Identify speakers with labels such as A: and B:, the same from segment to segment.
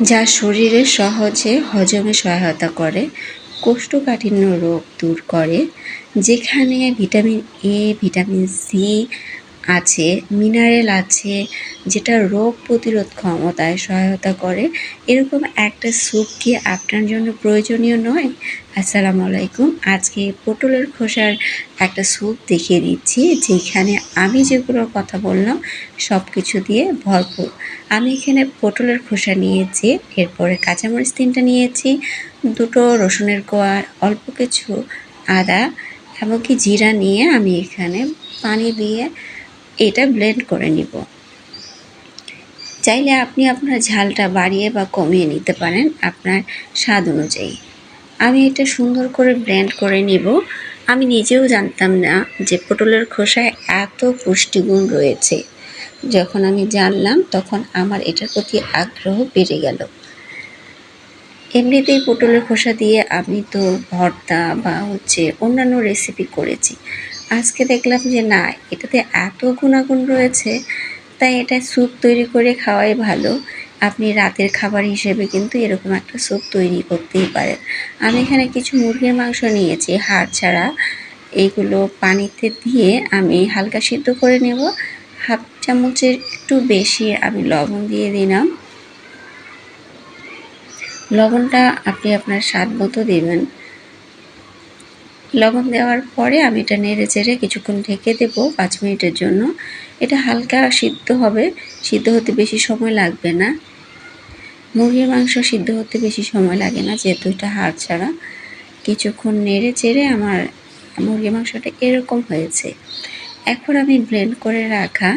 A: যা শরীরে সহজে হজমে সহায়তা করে, কোষ্ঠকাঠিন্য রোগ দূর করে, যেখানে ভিটামিন এ ভিটামিন সি আছে মিনারেল আছে, যেটা রোগ প্রতিরোধ ক্ষমতায় সহায়তা করে। এরকম একটা স্যুপ কি আপনার জন্য প্রয়োজনীয় নয়? আসসালামু আলাইকুম। আজকে পটলের খোসার একটা স্যুপ দেখিয়ে দিচ্ছি, যেখানে আমি যেগুলোর কথা বললাম সব কিছু দিয়ে ভরপুর। আমি এখানে পটলের খোসা নিয়েছি, এরপরে কাঁচামরিচ তিনটা নিয়েছি, দুটো রসুনের কোয়া, অল্প কিছু আদা, এমনকি জিরা নিয়ে আমি এখানে পানি দিয়ে এটা ব্লেন্ড করে নিব। চাইলে আপনি আপনার ঝালটা বাড়িয়ে বা কমিয়ে নিতে পারেন আপনার স্বাদ অনুযায়ী। আমি এটা সুন্দর করে ব্লেন্ড করে নিব। আমি নিজেও জানতাম না যে পটলের খোসায় এত পুষ্টিগুণ রয়েছে। যখন আমি জানলাম, তখন আমার এটার প্রতি আগ্রহ বেড়ে গেল। এমনিতেই পটলের খোসা দিয়ে আমি তো ভর্তা বা হচ্ছে অন্যান্য রেসিপি করেছি। আজকে দেখলাম যে না, এটাতে এত গুণাগুণ রয়েছে, তাই এটা স্যুপ তৈরি করে খাওয়াই ভালো। আপনি রাতের খাবার হিসেবে কিন্তু এরকম একটা স্যুপ তৈরি করতেই পারেন। আমি এখানে কিছু মুরগির মাংস নিয়েছি, হাড় ছাড়া। এইগুলো পানিতে দিয়ে আমি হালকা সিদ্ধ করে নেব। হাফ চামচের একটু বেশি আমি লবণ দিয়ে দিলাম। লবণটা আপনি আপনার স্বাদ মতো দেবেন। লবণ দেওয়ার পরে আমি এটা নেড়ে চেড়ে কিছুক্ষণ ঢেকে দেবো পাঁচ মিনিটের জন্য। এটা হালকা সিদ্ধ হবে, সিদ্ধ হতে বেশি সময় লাগবে না। মুরগির মাংস সিদ্ধ হতে বেশি সময় লাগে না, যেহেতু এটা হাড় ছাড়া। কিছুক্ষণ নেড়ে চেড়ে আমার মুরগির মাংসটা এরকম হয়েছে। এখন আমি ব্লেন্ড করে রাখা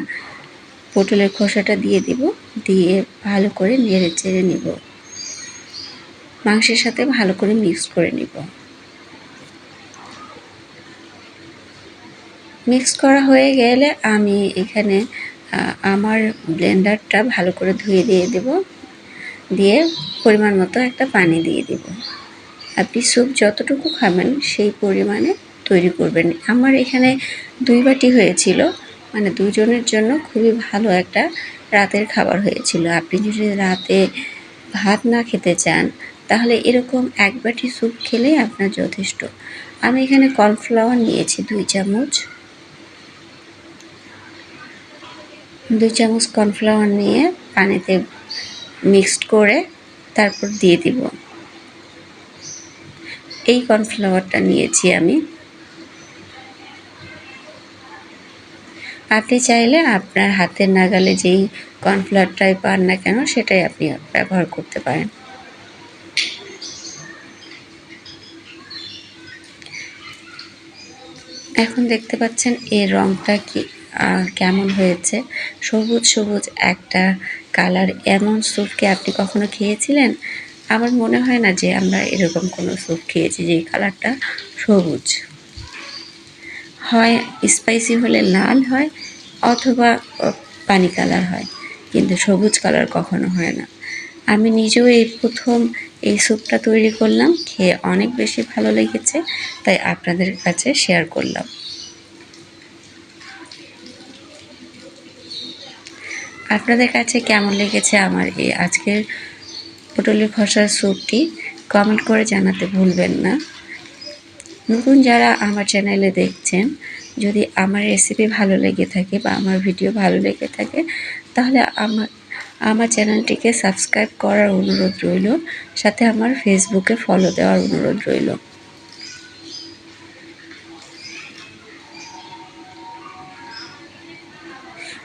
A: পটলের খোসাটা দিয়ে দিব, দিয়ে ভালো করে নেড়ে চেড়ে নেব। মাংসের সাথে ভালো করে মিক্স করে নিব। মিক্স করা হয়ে গেলে আমি এখানে আমার ব্লেন্ডারটা ভালো করে ধুয়ে দিয়ে দেব। দিয়ে পরিমাণ মতো একটা পানি দিয়ে দেব। আপনি স্যুপ যতটুকু খাবেন সেই পরিমাণে তৈরি করবেন। আমার এখানে দুই বাটি হয়েছিল মানে দুজনের জন্য খুবই ভালো একটা রাতের খাবার হয়েছিল। আপনি যদি রাতে ভাত না খেতে চান, তাহলে এরকম এক বাটি স্যুপ খেলেই আপনার যথেষ্ট। আমি এখানে কর্নফ্লাওয়ার নিয়েছি দুই চামচ। দুই চামচ কর্নফ্লাওয়ার নিয়ে পানিতে মিক্সড করে তারপর দিয়ে দিব। এই কর্নফ্লাওয়ারটা নিয়েছি আমি। আপনি চাইলে আপনার হাতের নাগালে যেই কর্নফ্লাওয়ারটাই পান না কেন, সেটাই আপনি ব্যবহার করতে পারেন। এখন দেখতে পাচ্ছেন এর রংটা কি কেমন হয়েছে? সবুজ সবুজ একটা কালার এমন স্যুপকে আপনি কখনো খেয়েছিলেন? আমার মনে হয় না যে আমরা এরকম কোনো স্যুপ খেয়েছি যে কালারটা সবুজ। হয় স্পাইসি হলে লাল হয় অথবা পানি কালার হয়, কিন্তু সবুজ কালার কখনো হয় না। আমি নিজেও এই প্রথম এই স্যুপটা তৈরি করলাম, খেয়ে অনেক বেশি ভালো লেগেছে, তাই আপনাদের কাছে শেয়ার করলাম। আপনাদের কাছে কেমন লেগেছে আমার এই আজকের পটলের খসার স্যুপটি? কমেন্ট করে জানাতে ভুলবেন না। নতুন যারা আমার চ্যানেলে দেখছেন, যদি আমার রেসিপি ভালো লেগে থাকে বা আমার ভিডিও ভালো লেগে থাকে, তাহলে আমার আমার চ্যানেলটিকে সাবস্ক্রাইব করার অনুরোধ রইল, সাথে আমার ফেসবুকে ফলো দেওয়ার অনুরোধ রইল।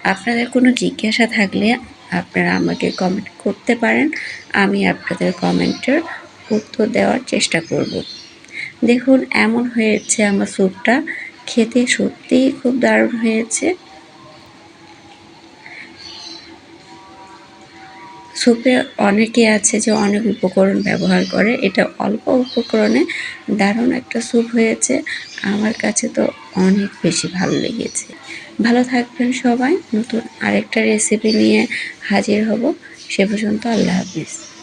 A: আপনাদের কোনো জিজ্ঞাসা থাকলে আপনারা আমাকে কমেন্ট করতে পারেন। আমি আপনাদের কমেন্টের উত্তর দেওয়ার চেষ্টা করব। দেখুন, এমন হয়েছে আমার স্যুপটা। খেতে সত্যিই খুব দারুণ হয়েছে। স্যুপে অনেকে আছে যে অনেক উপকরণ ব্যবহার করে। এটা অল্প উপকরণে দারুণ একটা স্যুপ হয়েছে। আমার কাছে তো অনেক বেশি ভালো লেগেছে। ভালো থাকবেন সবাই। নতুন আরেকটা রেসিপি নিয়ে হাজির হব। সে পর্যন্ত আল্লাহ হাফিজ।